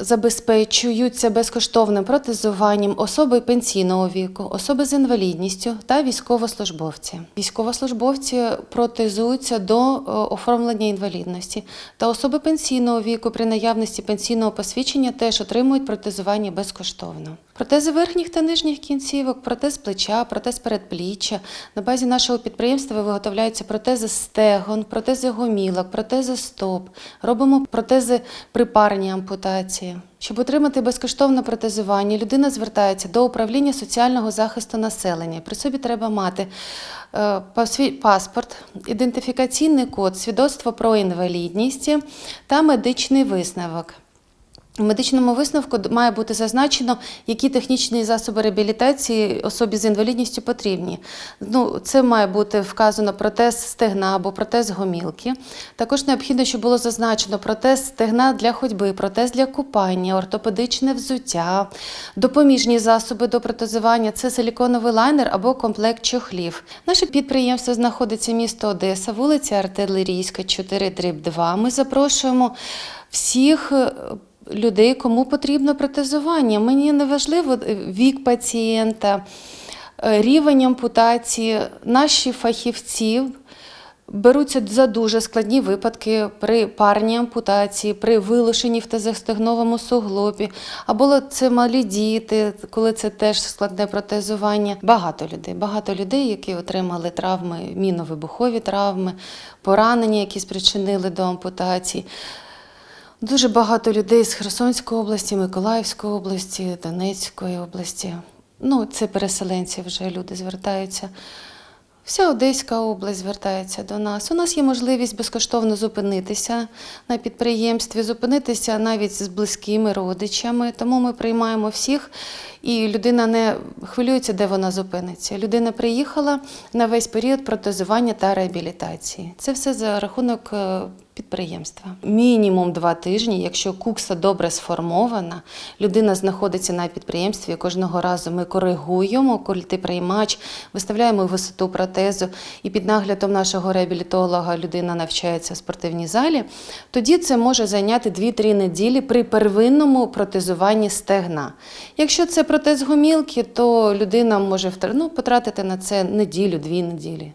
Забезпечуються безкоштовним протезуванням особи пенсійного віку, особи з інвалідністю та військовослужбовці. Військовослужбовці протезуються до е, оформлення інвалідності, та особи пенсійного віку при наявності пенсійного посвідчення теж отримують протезування безкоштовно. Протези верхніх та нижніх кінцівок, протез плеча, протез передпліччя. На базі нашого підприємства виготовляються протези стегон, протези гомілок, протези стоп. Робимо протези при парній ампутації. Щоб отримати безкоштовне протезування, людина звертається до управління соціального захисту населення. При собі треба мати е, паспорт, ідентифікаційний код, свідоцтво про інвалідність та медичний висновок. У медичному висновку має бути зазначено, які технічні засоби реабілітації особі з інвалідністю потрібні. Ну, це має бути вказано протез стегна або протез гомілки. Також необхідно, щоб було зазначено протез стегна для ходьби, протез для купання, ортопедичне взуття, допоміжні засоби до протезування це силіконовий лайнер або комплект чохлів. Наше підприємство знаходиться місто Одеса, вулиця Артилерійська, 4 дріб 2. Ми запрошуємо всіх. Людей, кому потрібно протезування. Мені не важливо е, вік пацієнта, е, рівень ампутації. Наші фахівці беруться за дуже складні випадки при парній ампутації, при вилушенні в тазостегновому суглобі, або це малі діти, коли це теж складне протезування. Багато людей, багато людей, які отримали травми, міновибухові травми, поранення, які спричинили до ампутації. Дуже багато людей з Херсонської області, Миколаївської області, Донецької області. Ну, це переселенці вже люди звертаються. Вся Одеська область звертається до нас. У нас є можливість безкоштовно зупинитися на підприємстві, зупинитися навіть з близькими родичами. Тому ми приймаємо всіх, і людина не хвилюється, де вона зупиниться. Людина приїхала на весь період протезування та реабілітації. Це все за рахунок е, підприємства. Мінімум два тижні, якщо кукса добре сформована, людина знаходиться на підприємстві. Кожного разу ми коригуємо культиприймач, виставляємо висоту протезу, і під наглядом нашого реабілітолога людина навчається в спортивній залі. Тоді це може зайняти 2-3 неділі при первинному протезуванні стегна. Якщо це протез гомілки, то людина може ну, потратити на це неділю-дві неділі.